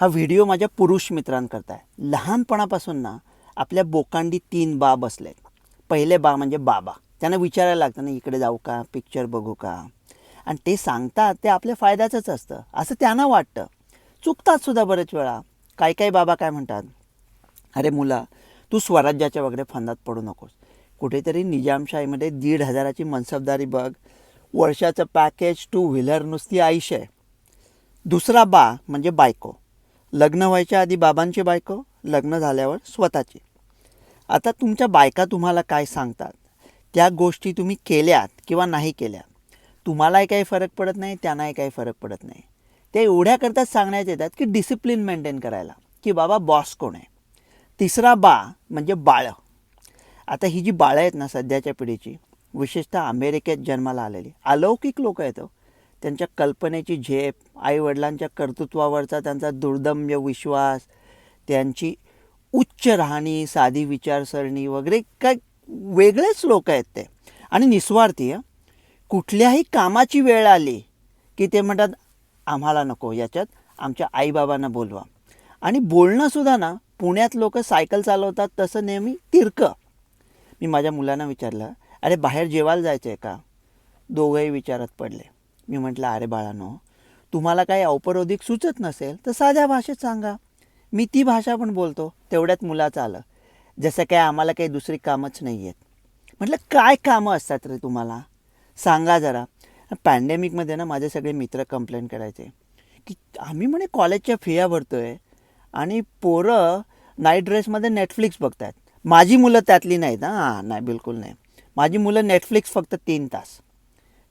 हा व्हिडिओ माझ्या पुरुष मित्रांकरता आहे. लहानपणापासून ना आपल्या बोकांडी तीन बा बसले पहिले बा म्हणजे बाबा. त्यांना विचारायला लागतं ना इकडे जाऊ का? पिक्चर बघू का? आणि ते सांगतात ते आपल्या फायद्याचंच असतं. असं त्यांना वाटतं. चुकतात सुद्धा बरेच वेळा. काही काही बाबा काय म्हणतात अरे मुला तू स्वराज्याच्या वगैरे फंदात पडू नकोस. कुठेतरी निजामशाहीमध्ये दीड हजाराची मनसबदारी बघ. वर्षाचं पॅकेज टू व्हीलर नुसती आयुष्य आहे दुसरा बा म्हणजे बायको. लग्न व्हायच्या आधी बाबांची बायको लग्न झाल्यावर स्वतःची. आता तुमच्या बायका तुम्हाला काय सांगतात? त्या गोष्टी तुम्ही केल्यात किंवा नाही केल्या तुम्हालाही काही फरक पडत नाही त्यांनाही काही फरक पडत नाही. ते एवढ्याकरताच सांगण्यात येतात की डिसिप्लिन मेंटेन करायला की बाबा बॉस कोण आहे? तिसरा बा म्हणजे बाळं. आता ही जी बाळं आहेत ना सध्याच्या पिढीची विशेषतः अमेरिकेत जन्माला आलेली अलौकिक लोक आहेत हो. त्यांच्या कल्पनेची झेप आईवडिलांच्या कर्तृत्वावरचा त्यांचा दुर्दम्य विश्वास त्यांची उच्च राहणी साधी विचारसरणी वगैरे काय वेगळेच लोक आहेत ते. आणि निस्वार्थी कुठल्याही कामाची वेळ आली की ते म्हणतात आम्हाला नको याच्यात आमच्या आईबाबांना बोलवा. आणि बोलणंसुद्धा ना पुण्यात लोक सायकल चालवतात तसं नेहमी तिरकं. मी माझ्या मुलांना विचारलं अरे बाहेर जेवायला जायचं आहे का? दोघंही विचारात पडले. मी म्हटलं अरे बाळानो तुम्हाला काही औपरोधिक सुचत नसेल तर साध्या भाषेत सांगा. मी ती भाषा पण बोलतो तेवढ्यात मुलाचं आलं. जसं काय आम्हाला काही दुसरी कामच नाही आहेत म्हटलं काय कामं असतात रे तुम्हाला? सांगा जरा. पॅन्डेमिकमध्ये ना माझे सगळे मित्र कंप्लेंट करायचे की आम्ही म्हणे कॉलेजच्या फिया आहे आणि पोरं नाईट ड्रेसमध्ये नेटफ्लिक्स बघतात माझी मुलं त्यातली नाहीत हां नाही बिलकुल नाही. माझी मुलं नेटफ्लिक्स फक्त तीन तास.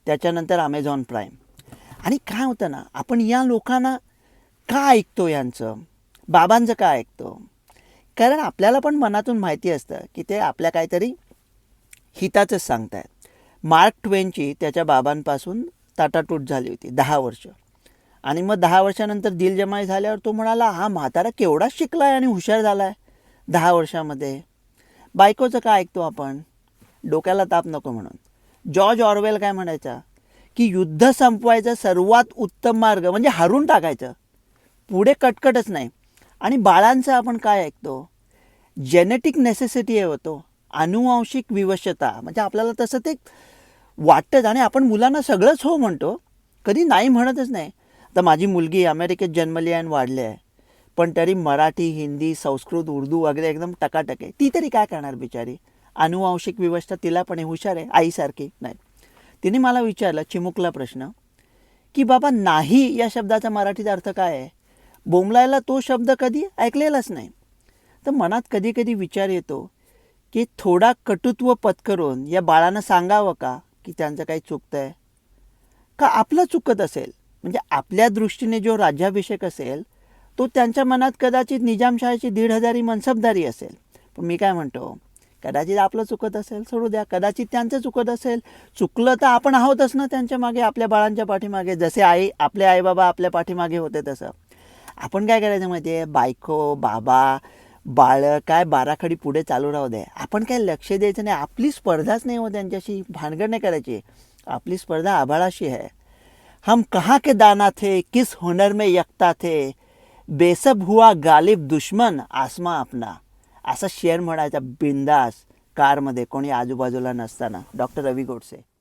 त्याच्यानंतर ॲमेझॉन प्राईम आणि काय होतं ना आपण या लोकांना का ऐकतो यांचं? बाबांचं का ऐकतो? कारण आपल्याला पण मनातून माहिती असतं की ते आपल्या काहीतरी हिताचंच सांगतायत. मार्क ट्वेनची त्याच्या बाबांपासून ताटाटूट झाली होती दहा वर्ष. आणि मग दहा वर्षानंतर दिलजमाई झाल्यावर तो म्हणाला हा म्हातारा केवढा शिकला आहे आणि हुशार झाला आहे दहा वर्षामध्ये. बायकोचं का ऐकतो आपण? डोक्याला ताप नको म्हणून. जॉर्ज ऑरवेल काय म्हणायचा? की युद्ध संपवायचा सर्वात उत्तम मार्ग म्हणजे हरून टाकायचं. पुढे कटकटच नाही. आणि बाळांचं आपण काय ऐकतो? जेनेटिक नेसेसिटी आहे होतो अनुवांशिक विवशता. म्हणजे आपल्याला तसं ते वाटतं आणि आपण मुलांना सगळंच हो म्हणतो. कधी नाही म्हणतच नाही. आता माझी मुलगी अमेरिकेत जन्मली आहे आणि वाढली आहे. पण तरी मराठी हिंदी संस्कृत उर्दू वगैरे एकदम टकाटक आहे. ती तरी काय करणार बिचारी? अनुवांशिक व्यवस्था तिला पण आहे हुशार आहे आईसारखी. नाही. तिने मला विचारलं चिमुकला प्रश्न की बाबा नाही या शब्दाचा मराठीत अर्थ काय आहे? बोंबलायला तो शब्द कधी ऐकलेलाच नाही. तर मनात कधी कधी विचार येतो की थोडा कटुत्व पत्करून या बाळानं सांगावं का की त्यांचं काही चुकतं आहे का आपलं चुकत असेल? म्हणजे आपल्या दृष्टीने जो राज्याभिषेक असेल तो त्यांच्या मनात कदाचित निजामशाहीची दीड हजारी मनसबदारी असेल. पण मी काय म्हणतो कदाचित आपलं चुकत असेल सोडू द्या. कदाचित त्यांचं चुकत असेल. चुकलं तर आपण आहोतच ना त्यांच्या मागे आपल्या बाळांच्या पाठीमागे. जसे आई आपले आईबाबा आपल्या पाठीमागे होते तसं. आपण काय करायचं माहिती आहे बायको बाबा बाळं काय बाराखडी पुढे चालू राहू दे. आपण काय लक्ष द्यायचं नाही. आपली स्पर्धाच नाही हो त्यांच्याशी भानगड नाही करायची. आपली स्पर्धा आभाळाशी आहे. हम कहाँ के दाना थे? किस हुनर में यकता थे? बेसब हुआ गालिब दुश्मन आसमा अपना. असा शेअर म्हणायचा बिंदास कारमध्ये कोणी आजूबाजूला नसताना. डॉक्टर रवी गोडसे.